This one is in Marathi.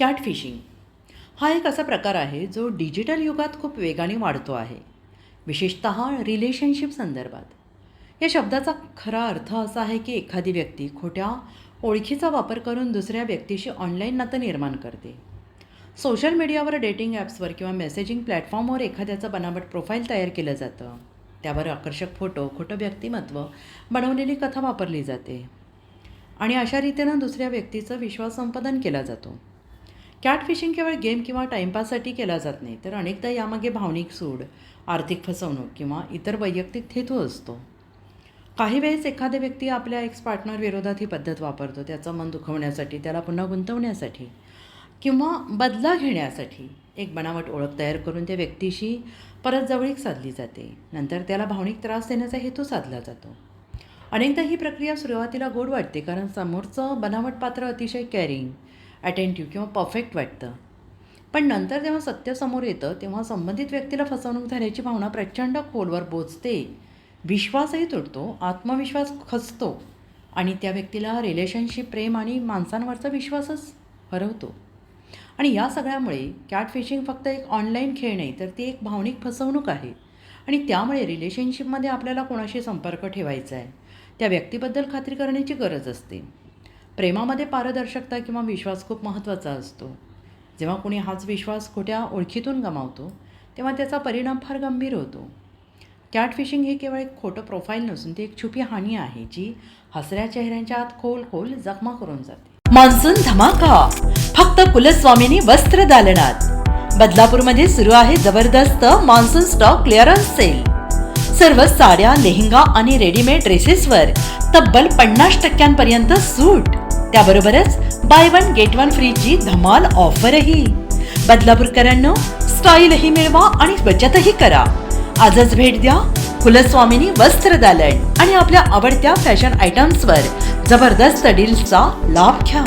कॅटफिशिंग. हा एक असा प्रकार आहे जो डिजिटल युगात खूप वेगाने वाढतो आहे विशेषत रिलेशनशिप संदर्भात. या शब्दाचा खरा अर्थ असा आहे की एखादी व्यक्ती खोट्या ओळखीचा वापर करून दुसऱ्या व्यक्तीशी ऑनलाईन नातं निर्माण करते. सोशल मीडियावर डेटिंग ॲप्सवर किंवा मेसेजिंग प्लॅटफॉर्मवर एखाद्याचं बनावट प्रोफाईल तयार केलं जातं. त्यावर आकर्षक फोटो खोटं व्यक्तिमत्व बनवलेली कथा वापरली जाते. आणि अशा रीतीनं दुसऱ्या व्यक्तीचं विश्वास संपादन केला जातो. कॅट फिशिंग केवळ गेम किंवा टाईमपाससाठी केला जात नाही तर अनेकदा यामागे भावनिक सूड आर्थिक फसवणूक किंवा इतर वैयक्तिक हेतू असतो. काही वेळेस एखादी व्यक्ती आपल्या एक्स पार्टनर विरोधात ही पद्धत वापरतो त्याचं मन दुखवण्यासाठी त्याला पुन्हा गुंतवण्यासाठी किंवा बदला घेण्यासाठी एक बनावट ओळख तयार करून त्या व्यक्तीशी परत जवळीक साधली जाते. नंतर त्याला भावनिक त्रास देण्याचा हेतू साधला जातो. अनेकदा ही प्रक्रिया सुरुवातीला गोड वाटते कारण समोरचं बनावट पात्र अतिशय केअरिंग अटेंटिव्ह किंवा परफेक्ट वाटतं. पण नंतर जेव्हा सत्य समोर येतं तेव्हा संबंधित व्यक्तीला फसवणूक झाल्याची भावना प्रचंड खोलवर बोचते. विश्वासही तुटतो आत्मविश्वास खचतो आणि त्या व्यक्तीला रिलेशनशिप प्रेम आणि माणसांवरचा विश्वासच हरवतो. आणि या सगळ्यामुळे कॅट फिशिंग फक्त एक ऑनलाईन खेळ नाही तर ती एक भावनिक फसवणूक आहे. आणि त्यामुळे रिलेशनशिपमध्ये आपल्याला कोणाशी संपर्क ठेवायचा आहे? त्या व्यक्तीबद्दल खात्री करण्याची गरज असते. प्रेमामध्ये पारदर्शकता किंवा विश्वास खूप महत्त्वाचा असतो. जेव्हा कुणी हाच विश्वास खोट्या ओळखीतून गमावतो तेव्हा त्याचा परिणाम फार गंभीर होतो. कॅट फिशिंग हे केवळ एक खोटं प्रोफाईल नसून ती एक छुपी हानी आहे जी हसऱ्या चेहऱ्यांच्या आत खोल खोल जखमा करून जाते. मान्सून धमाका! फक्त कुलस्वामिनी वस्त्र दालनात. बदलापूरमध्ये सुरू आहे जबरदस्त मान्सून स्टॉक क्लिअरन्स सेल. सर्व साड्या लेहंगा आणि रेडीमेड ड्रेसेसवर तब्बल पन्नास टक्क्यांपर्यंत सूट. त्याबरोबरच बाय वन गेट वन फ्रीची धमाल ऑफरही बदलापूरकरांनो स्टाईलही मिळवा आणि बचतही करा. आजच भेट द्या कुलस्वामिनी वस्त्र दालन आणि आपल्या आवडत्या फॅशन आयटम्सवर जबरदस्त डील्सचा लाभ घ्या.